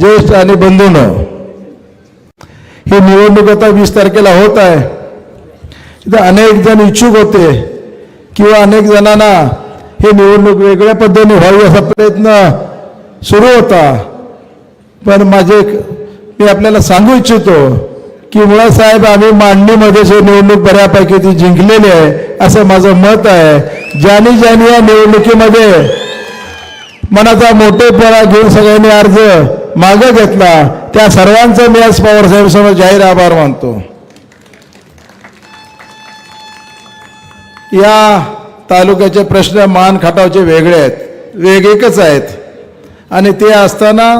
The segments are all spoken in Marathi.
ज्येष्ठ आणि बंधूंनो ही निवडणूक आता वीस तारखेला होत आहे. तिथे अनेक जण इच्छुक होते किंवा अनेक जणांना हे निवडणूक वेगळ्या पद्धतीने व्हावी असा प्रयत्न सुरू होता. पण माझे मी आपल्याला सांगू इच्छितो की मुळा साहेब आम्ही मांडणीमध्ये हे निवडणूक बऱ्यापैकी ती जिंकलेली आहे असं माझं मत आहे. ज्यांनी ज्यांनी या निवडणुकीमध्ये मनाचा मोठेपणा घेऊन सगळ्यांनी अर्ज मागं घेतला. त्या सर्वांचा मी आज पवारसाहेबसमोर जाहीर आभार मानतो. या तालुक्याचे प्रश्न मान खटावचे वेगळे आहेत. वेगळेच आहेत. आणि ते असताना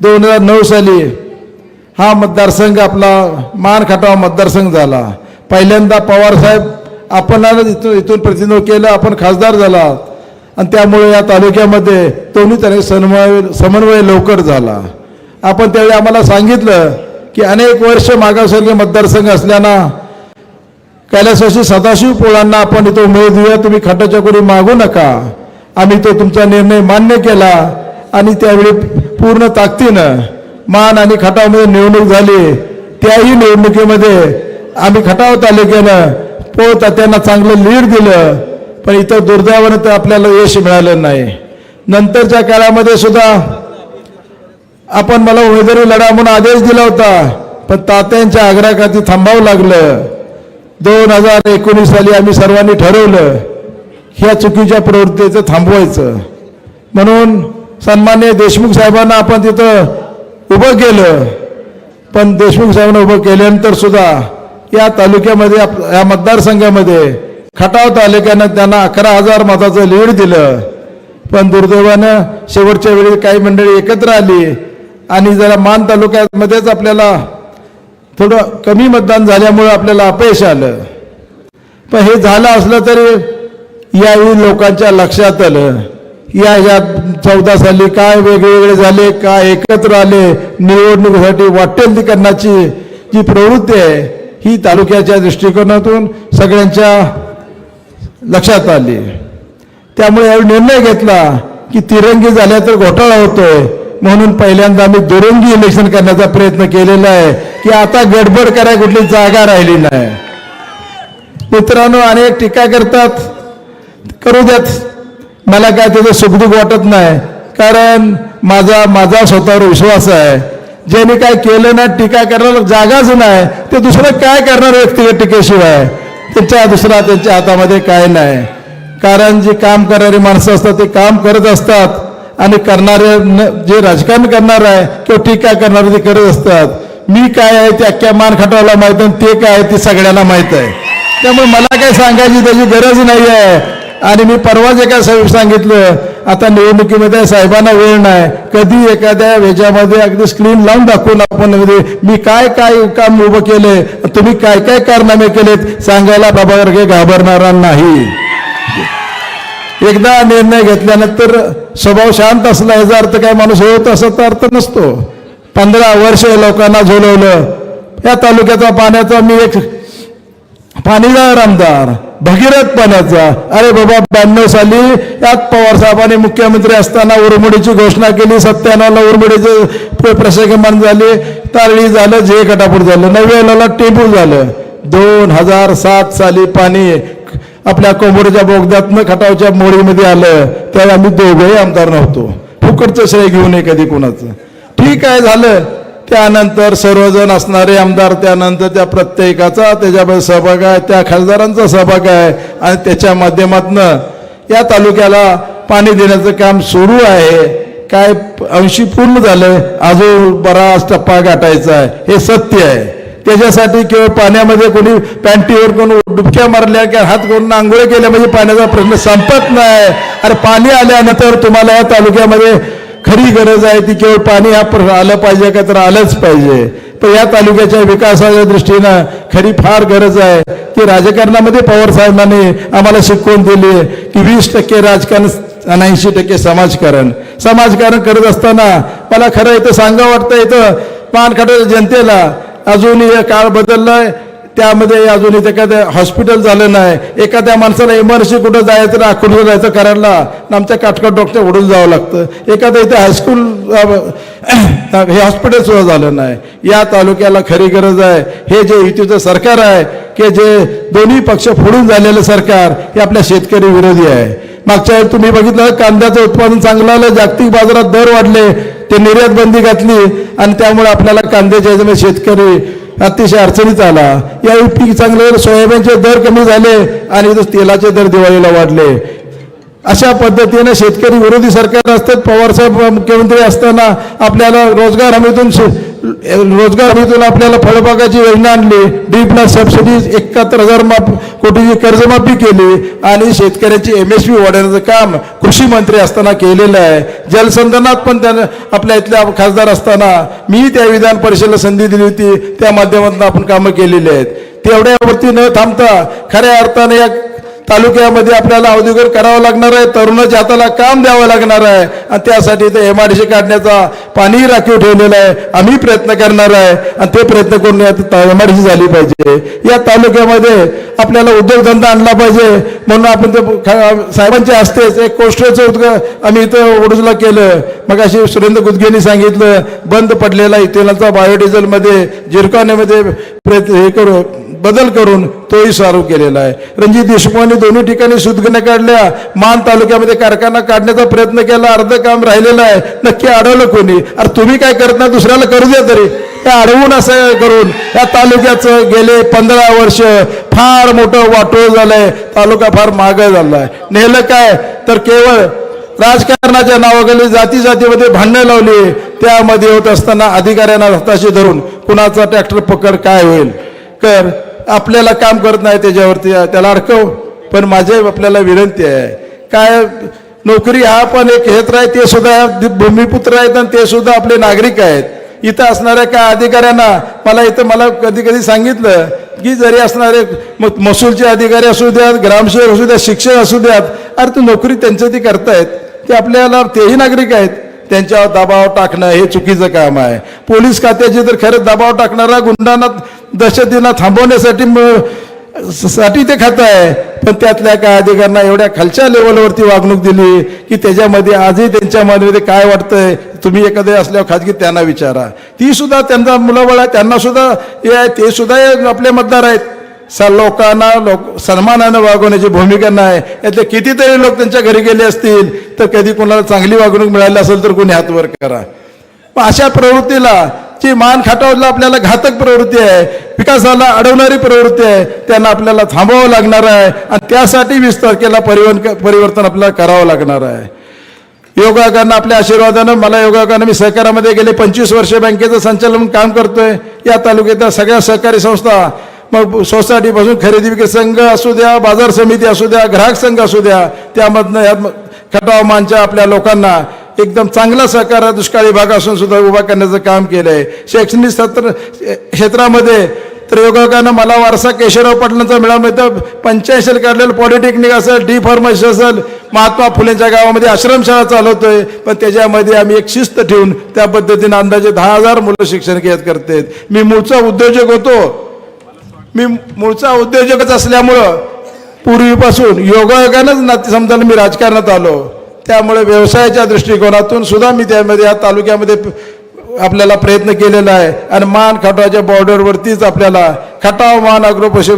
दोन हजार नऊ साली हा मतदारसंघ आपला मान खटाव मतदारसंघ झाला. पहिल्यांदा पवारसाहेब आपण इथून इथून प्रतिनिधित्व केलं आपण खासदार झाला. आणि त्यामुळे या तालुक्यामध्ये दोन्ही त्याने समन्वय समन्वय लवकर झाला. आपण त्यावेळी आम्हाला सांगितलं की अनेक वर्ष मागासवर्गीय मतदारसंघ असल्यानं कैलासवासी सदाशिव पोळांना आपण इथं उमेद देऊया तुम्ही खटाच्या कोणी मागू नका. आम्ही तो तुमचा निर्णय मान्य केला आणि त्यावेळी पूर्ण ताकदीनं मान आणि खटावमध्ये निवडणूक झाली. त्याही निवडणुकीमध्ये आम्ही खटाव तालुक्यानं पोळ त्यांना चांगलं लीड दिलं. पण इथं दुर्दैवानं तर आपल्याला यश मिळालं नाही. नंतरच्या काळामध्ये सुद्धा आपण मला उमेदवारी लढा म्हणून आदेश दिला होता पण तात्यांच्या आग्रहाखाती थांबावं लागलं. दोन हजार एकोणीस साली आम्ही सर्वांनी ठरवलं ह्या चुकीच्या प्रवृत्तीचं थांबवायचं. म्हणून सन्मान्य देशमुख साहेबांना आपण तिथं उभं केलं. पण देशमुख साहेबांना उभं केल्यानंतर सुद्धा या तालुक्यामध्ये आप या मतदारसंघामध्ये खटाव तालुक्यानं त्यांना अकरा हजार मताचं लीड दिलं. पण दुर्दैवानं शेवटच्या वेळी काही मंडळी एकत्र आली आणि जरा मान तालुक्यामध्येच आपल्याला थोडं कमी मतदान झाल्यामुळं आपल्याला अपयश आलं. पण हे झालं असलं तरी यावेळी लोकांच्या लक्षात आलं. या या चौदा साली काय वेगवेगळे झाले काय एकत्र आले निवडणुकीसाठी वाटेल ती करण्याची जी प्रवृत्ती आहे ही तालुक्याच्या दृष्टिकोनातून सगळ्यांच्या लक्षात आली. त्यामुळे यावेळी निर्णय घेतला की तिरंगी झाल्या तर घोटाळा होतोय. म्हणून पहिल्यांदा आम्ही दुरंगी इलेक्शन करण्याचा प्रयत्न केलेला आहे की आता गडबड करायला कुठली जागा राहिली नाही. मित्रांनो अनेक टीका करतात. करू देत. मला काय त्याचं सुखदुख वाटत नाही. कारण माझा माझा स्वतःवर विश्वास आहे. ज्याने काय केलं ना टीका करणार जागाच नाही ते दुसरं काय करणार व्यक्तिगत टीकेशिवाय? त्याच्या दुसरा त्यांच्या हातामध्ये काय नाही. कारण जे काम करणारी माणसं असतात ते काम करत असतात. आणि करणारे जे राजकारण करणार आहे किंवा टीका करणारे ते करत असतात. मी काय आहे ते अख्ख्या मान खटावला माहीत आणि ते काय आहे ते सगळ्यांना माहीत आहे. त्यामुळे मला काय सांगायची त्याची गरज नाही आहे आणि मी परवाच एका साहेब सांगितलं आता निवडणुकीमध्ये साहेबांना वेळ नाही. कधी एखाद्या ह्याच्यामध्ये अगदी स्क्रीन लावून दाखवून आपण म्हणजे मी काय काय काम उभं केलंय तुम्ही काय काय कारनामे केलेत सांगायला बाबा काही घाबरणारा नाही. एकदा निर्णय घेतल्यानंतर स्वभाव शांत असला याचा अर्थ काय माणूस होत असा अर्थ नसतो. पंधरा वर्ष लोकांना झोलवलं. या तालुक्याचा पाण्याचा मी एक पाणीदार आमदार. भगीरथपणाचा. पाण्याचा अरे बाबा ब्याण्णव साली यात पवार साहेबांनी मुख्यमंत्री असताना उरमुडीची घोषणा केली सत्त्याण्णवला उरमुडीचे प्रशासमान झाले तारळी झालं जे कटापूर झालं नव्याला टेंबूर झालं. दोन हजार सात साली पाणी आपल्या कोंबडीच्या बोगद्यातनं खटावच्या मोडीमध्ये आलं त्यावेळी आम्ही दोघंही आमदार नव्हतो. फुकटचं श्रेय घेऊ नये कधी कोणाचं. ठीक आहे झालं. त्यानंतर सर्वजण असणारे आमदार त्यानंतर त्या प्रत्येकाचा त्याच्यामध्ये सहभाग आहे त्या खासदारांचा सहभाग आहे आणि त्याच्या माध्यमातनं या तालुक्याला पाणी देण्याचं काम सुरू आहे. काय अंशी पूर्ण झालं अजून बराच टप्पा गाठायचा आहे हे सत्य आहे. त्याच्यासाठी केवळ पाण्यामध्ये कोणी पॅन्टीवर कोण डुबक्या मारल्या किंवा हात करून आंघोळ केल्या म्हणजे पाण्याचा प्रश्न संपत नाही. अरे पाणी आल्यानंतर तुम्हाला या तालुक्यामध्ये खरी गरज आहे ती केवळ पाणी आलं पाहिजे का तर आलंच पाहिजे. पण या तालुक्याच्या विकासाच्या दृष्टीनं खरी फार गरज आहे. की राजकारणामध्ये पवार साहेबांनी आम्हाला शिकवून दिली की वीस टक्के राजकारण आणि ऐंशी टक्के समाजकारण. समाजकारण करत असताना मला खरं इथं सांगा वाटतं इथं पानखटाच्या जनतेला अजूनही हे काळ बदललाय. त्यामध्ये अजून इथे एखादं हॉस्पिटल झालं नाही एखाद्या माणसाला इमर्जन्सी कुठं जायचं ना कुठं जायचं करायला आमच्या काटकाट डॉक्टर ओढून जावं लागतं. एखादं इथे हायस्कूल हे हॉस्पिटल सुद्धा झालं नाही. या तालुक्याला खरी गरज आहे. हे जे युतीचं सरकार आहे की जे दोन्ही पक्ष फोडून झालेलं सरकार हे आपल्या शेतकरी विरोधी आहे. मागच्या वेळेस तुम्ही बघितलं कांद्याचं उत्पादन चांगलं आलं जागतिक बाजारात दर वाढले ते निर्यात बंदी घातली आणि त्यामुळे आपल्याला कांद्याच्या शेतकरी अतिशय अडचणीत आला. यावेळी पीक चांगले सोयाबीनचे दर कमी झाले आणि तेलाचे दर दिवाळीला वाढले. अशा पद्धतीने शेतकरी विरोधी सरकार असतात. पवारसाहेब मुख्यमंत्री असताना आपल्याला रोजगार हमीतून शे- रोजगार हमीतून आपल्याला फळबागाची योजना आणली. डीपला सबसिडी एकाहत्तर हजार माफ कोटीची कर्जमाफी केली. आणि शेतकऱ्याची एम एस पी वाढवण्याचं काम कृषी मंत्री असताना केलेलं आहे. जलसंधनात पण त्यानं आपल्या इथल्या खासदार असताना मी त्या विधान परिषदेला संधी दिली होती. त्या माध्यमातून आपण कामं केलेली आहेत. तेवढ्यावरती न थांबता खऱ्या अर्थाने या तालुक्यामध्ये आपल्याला औद्योगिक करावं लागणार आहे. तरुणाच्या हाताला काम द्यावं लागणार आहे. आणि त्यासाठी ते एम आर डी सी काढण्याचा पाणी राखीव ठेवलेला आहे. आम्ही प्रयत्न करणार आहे. आणि ते प्रयत्न करून एम आय डी सी झाली पाहिजे. या तालुक्यामध्ये आपल्याला उद्योगधंदा आणला पाहिजे. म्हणून आपण ते साहेबांचे असतेच एक कोष्टेचं उद्ग आम्ही इथं ओडूजला केलं. मग अशी सुरेंद्र गुदगेंनी सांगितलं बंद पडलेला इथेनॉलचा बायोडिझेलमध्ये जिरकानेमध्ये प्रयत्न हे करू. बदल करून तोही चालू केलेला आहे. रणजित देशमुखांनी दोन्ही ठिकाणी सुदगण्या काढल्या. मान तालुक्यामध्ये कारखाना काढण्याचा प्रयत्न केला. अर्ध काम राहिलेलं आहे. नक्की अडवलं कोणी? अरे तुम्ही काय करत नाही? दुसऱ्याला करू द्या तरी. हे अडवून असं करून या तालुक्याचं गेले पंधरा वर्ष फार मोठं वाटोळ झालंय. तालुका फार मागं झालाय. नेलं काय? तर केवळ राजकारणाच्या नावाखाली जाती जातीमध्ये भांडणं लावली. त्यामध्ये होत असताना अधिकाऱ्यांना हाताशी धरून कुणाचा ट्रॅक्टर पकड काय होईल? कर आपल्याला काम करत नाही त्याच्यावरती त्याला अडकव. पण माझे आपल्याला विनंती आहे. काय नोकरी हा पण एक क्षेत्र आहे ते सुद्धा भूमिपुत्र आहेत आणि ते सुद्धा आपले नागरिक आहेत. इथं असणाऱ्या काय अधिकाऱ्यांना मला इथं मला कधी कधी सांगितलं की जरी असणारे मग महसूलचे अधिकारी असू द्यात ग्रामसेवक असू द्यात शिक्षक असू द्यात अरे तू नोकरी त्यांचं ती करतायत ते आपल्याला तेही नागरिक आहेत. त्यांच्यावर दबाव टाकणं हे चुकीचं काम आहे. पोलीस खात्याचे तर खरं दबाव टाकणारा गुंडांना दहशतींना थांबवण्यासाठी साठी ते खातं आहे. पण त्यातल्या काय अधिकाऱ्यांना एवढ्या खालच्या लेवलवरती वागणूक दिली की त्याच्यामध्ये आजही त्यांच्या मनामध्ये काय वाटतंय तुम्ही एखादे असल्यावर खाजगी त्यांना विचारा. ती सुद्धा त्यांचा मुलाबळ आहे त्यांना सुद्धा हे आहे ते सुद्धा आपले मतदार आहेत. स लोकांना लोक सन्मानानं वागवण्याची भूमिका नाही. यातले कितीतरी लोक त्यांच्या घरी गेले असतील तर कधी कोणाला चांगली वागणूक मिळाली असेल तर कोणी हात वर करा. अशा प्रवृत्तीला जी मान खाटावला आपल्याला घातक प्रवृत्ती आहे विकासाला अडवणारी प्रवृत्ती आहे त्यांना आपल्याला थांबवावं लागणार आहे आणि त्यासाठी वीस तारखेला परिवहन परिवर्तन आपल्याला करावं लागणार आहे. योगाकांना आपल्या आशीर्वादानं मला योगाकांना मी सहकारामध्ये गेले पंचवीस वर्ष बँकेचं संचालन काम करतोय. या तालुक्यातल्या सगळ्या सहकारी संस्था मग सोसायटीपासून खरेदी विक्री संघ असू द्या बाजार समिती असू द्या ग्राहक संघ असू द्या त्यामधनं यात खटाव मानच्या आपल्या लोकांना एकदम चांगला सहकार दुष्काळी भाग असून सुद्धा उभा करण्याचं काम केलं आहे शैक्षणिक सत्र क्षेत्रामध्ये तर योगायोगानं मला वारसा केशवराव पाटलांचा मिळाला मिळतं. पंच्याऐंशी काढलेलं पॉलिटेक्निक असेल डी फार्मसी असेल महात्मा फुलेंच्या गावामध्ये आश्रमशाळा चालवतोय. पण त्याच्यामध्ये आम्ही एक शिस्त ठेवून त्या पद्धतीने अंदाजे दहा हजार मुलं शिक्षण घेत करतात. मी मूळचा उद्योजक होतो. मी मूळचा उद्योजकच असल्यामुळं पूर्वीपासून योगायोगानंच नाते समजायला मी राजकारणात आलो. त्यामुळे व्यवसायाच्या दृष्टिकोनातून सुद्धा मी त्यामध्ये या तालुक्यामध्ये आपल्याला प्रयत्न केलेला आहे. आणि मान खटावच्या बॉर्डरवरतीच आपल्याला खटाव मान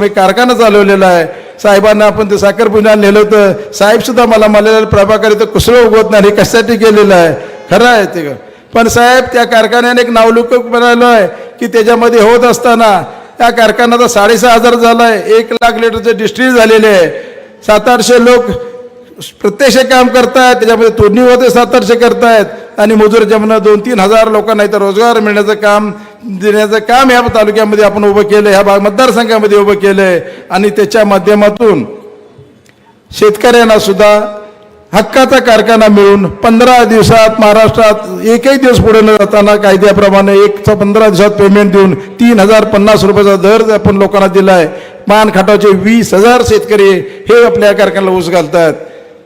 मी कारखाना चालवलेला आहे. साहेबांना आपण ते साखरपुण्या नेलं होतं साहेबसुद्धा मला म्हणाले प्रभाकर इथं कुसळं उगवत नाही कशासाठी केलेलं आहे? खरं आहे ते. पण साहेब त्या कारखान्याने एक नावलौकिक बनवलं आहे की त्याच्यामध्ये होत असताना त्या कारखान्याचा साडेसहा हजार झाला आहे एक लाख लिटरचे डिस्ट्रीज झालेले आहे. सात आठशे लोक प्रत्यक्ष काम करतायत. त्याच्यामध्ये तोडणी होते सात आठशे करतायत. आणि मजूर जमणं दोन तीन हजार लोकांना इथं रोजगार मिळण्याचं काम देण्याचं काम या तालुक्यामध्ये आपण उभं केलं ह्या भाग मतदारसंघामध्ये उभं केलं आहे आणि त्याच्या माध्यमातून शेतकऱ्यांना सुद्धा हक्काचा कारखाना मिळून पंधरा दिवसात महाराष्ट्रात एकही दिवस पुढे न जाताना कायद्याप्रमाणे एक पंधरा दिवसात पेमेंट देऊन तीन हजार पन्नास रुपयाचा दर आपण लोकांना दिला आहे. मान खाटावचे वीस हजार शेतकरी हे आपल्या कारखान्याला ऊस घालतात.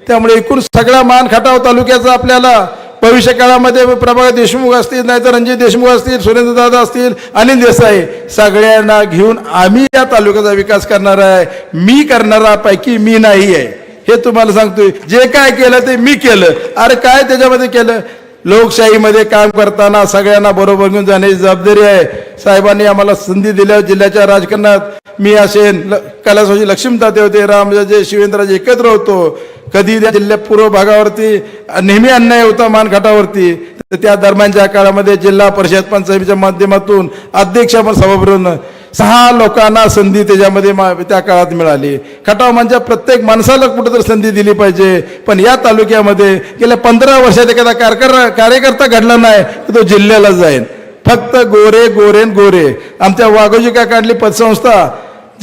त्यामुळे एकूण सगळा मान खटाव तालुक्याचा आपल्याला भविष्य काळामध्ये प्रभाकर देशमुख असतील नाहीतर रणजित देशमुख असतील सुरेंद्रदादा असतील अनिल देसाई सगळ्यांना घेऊन आम्ही या तालुक्याचा विकास करणार आहे. मी करणारा पैकी मी नाही आहे. हे तुम्हाला सांगतोय. जे काय केलं ते मी केलं. अरे काय त्याच्यामध्ये केलं? लोकशाहीमध्ये काम करताना सगळ्यांना बरोबर घेऊन जाण्याची जबाबदारी आहे. साहेबांनी आम्हाला संधी दिल्या जिल्ह्याच्या राजकारणात. मी असेन ल- कैलासवासी लक्ष्मीताते होते रामजाजे शिवेंद्रराजे एकत्र होतो. कधी त्या जिल्ह्यात पूर्व भागावरती नेहमी अन्याय होता मानघाटावरती तर त्या दरम्यानच्या काळामध्ये जिल्हा परिषद पंचायतीच्या माध्यमातून अध्यक्ष आपण सभागृह सहा लोकांना संधी त्याच्यामध्ये मा- त्या काळात मिळाली. खटाव म्हणजे प्रत्येक माणसाला कुठंतरी संधी दिली पाहिजे. पण या तालुक्यामध्ये गेल्या पंधरा वर्षात एखादा कारकर कार्यकर्ता घडला नाही तर तो जिल्ह्याला जाईल फक्त गोरे गोरे गोरे. आमच्या वाघोजी काय काढली पतसंस्था?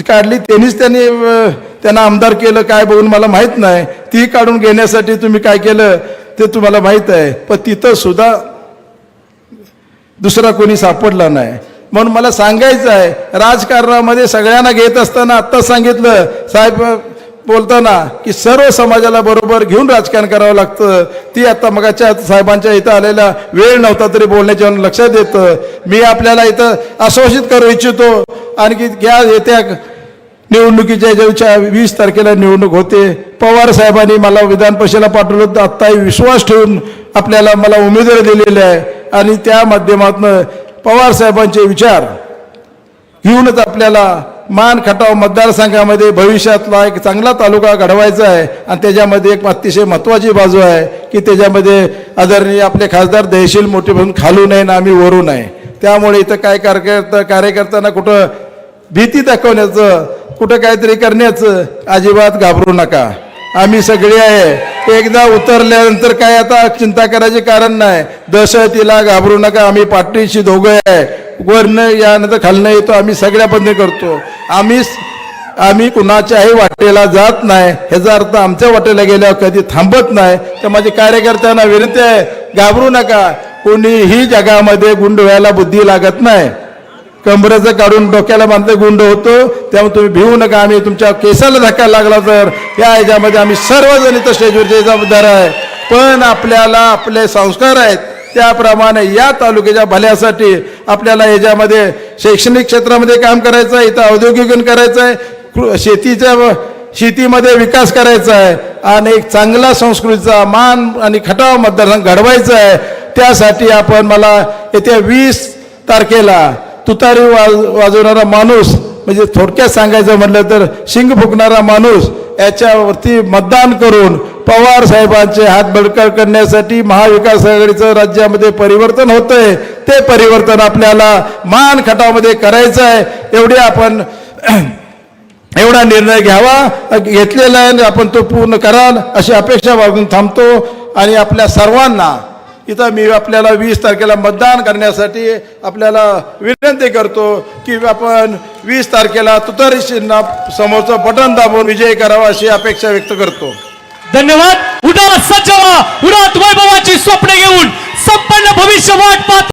काढली त्यांनीच त्यांनी त्यांना आमदार केलं काय बघून मला माहीत नाही. ती काढून घेण्यासाठी तुम्ही काय केलं ते तुम्हाला माहीत आहे. पण तिथं सुद्धा दुसरा कोणी सापडला नाही. म्हणून मला सांगायचं आहे राजकारणामध्ये सगळ्यांना घेत असताना आत्ताच सांगितलं साहेब बोलताना की सर्व समाजाला बरोबर घेऊन राजकारण करावं लागतं. ती आता मगाच्या साहेबांच्या इथं आलेला वेळ नव्हता तरी बोलण्याच्या लक्षात येतं. मी आपल्याला इथं आश्वासित करू इच्छितो आणखी घ्या येत्या निवडणुकीच्या ज्याच्या वीस तारखेला निवडणूक होते. पवार साहेबांनी मला विधान परिषदेला पाठवलं होतं आत्ताही विश्वास ठेवून आपल्याला मला उमेदवारी दिलेली आहे. आणि त्या माध्यमातून पवार साहेबांचे विचार. घेऊनच आपल्याला मान खटाव मतदारसंघामध्ये भविष्यातला एक चांगला तालुका घडवायचा आहे आणि त्याच्यामध्ये एक अतिशय महत्त्वाची बाजू आहे की त्याच्यामध्ये आदरणीय आपले खासदार दहशील मोठे म्हणून खालू नये ना आम्ही वरू नये. त्यामुळे इथं काय कार्यकर्ता कार्यकर्त्यांना कुठं भीती दाखवण्याचं कुठं काहीतरी करण्याचं अजिबात घाबरू नका. आम्ही सगळे आहे. एकदा उतरल्यानंतर काय आता चिंता करायचे कारण नाही. दहशतीला घाबरू नका आम्ही पाठीशी दोघं आहे. वरनं यानंतर खालनं येतो आम्ही सगळ्या बंद करतो. आम्ही आम्ही कुणाच्याही वाटेला जात नाही. ह्याचा अर्थ आमच्या वाटेला गेल्यावर कधी थांबत नाही. तर माझ्या कार्यकर्त्यांना विनंती आहे घाबरू नका. कोणीही जगामध्ये गुंड व्हायला बुद्धी लागत नाही. कमरेचं काढून डोक्याला बांधलं गुंड होतो. त्यामुळे तुम्ही भिवू नका आम्ही तुमच्या केसाला धक्का लागला तर. या याच्यामध्ये आम्ही सर्वजण इथं स्टेजवरचे जबाबदार आहे. पण आपल्याला आपले संस्कार आहेत. त्याप्रमाणे या तालुक्याच्या भल्यासाठी आपल्याला याच्यामध्ये शैक्षणिक क्षेत्रामध्ये काम करायचं आहे इथं औद्योगिकरण करायचं आहे कृ- शेतीच्या व- शेतीमध्ये विकास करायचा आहे. आणि एक चांगला संस्कृतीचा मान आणि खटाव मतदारसंघ घडवायचा आहे. त्यासाठी आपण मला येत्या वीस तारखेला तुतारी वाज वाजवणारा माणूस म्हणजे थोडक्यात सांगायचं म्हटलं तर शिंग फुकणारा माणूस याच्यावरती मतदान करून पवार साहेबांचे हात बळकट करण्यासाठी महाविकास आघाडीचं राज्यामध्ये परिवर्तन होतंय. ते परिवर्तन आपल्याला मान खटामध्ये करायचं आहे. एवढे आपण एवढा निर्णय घ्यावा घेतलेला आहे आणि आपण तो पूर्ण कराल अशी अपेक्षा बाळगून थांबतो. आणि आपल्या सर्वांना इथं मी आपल्याला वीस तारखेला मतदान करण्यासाठी आपल्याला विनंती करतो की आपण वीस तारखेला तुतारीशींना समोरचं बटन दाबून विजय करावा अशी अपेक्षा व्यक्त करतो. धन्यवाद. उडा सचवा उडात वैभवाची स्वप्न घेऊन संपन्न भविष्य वाट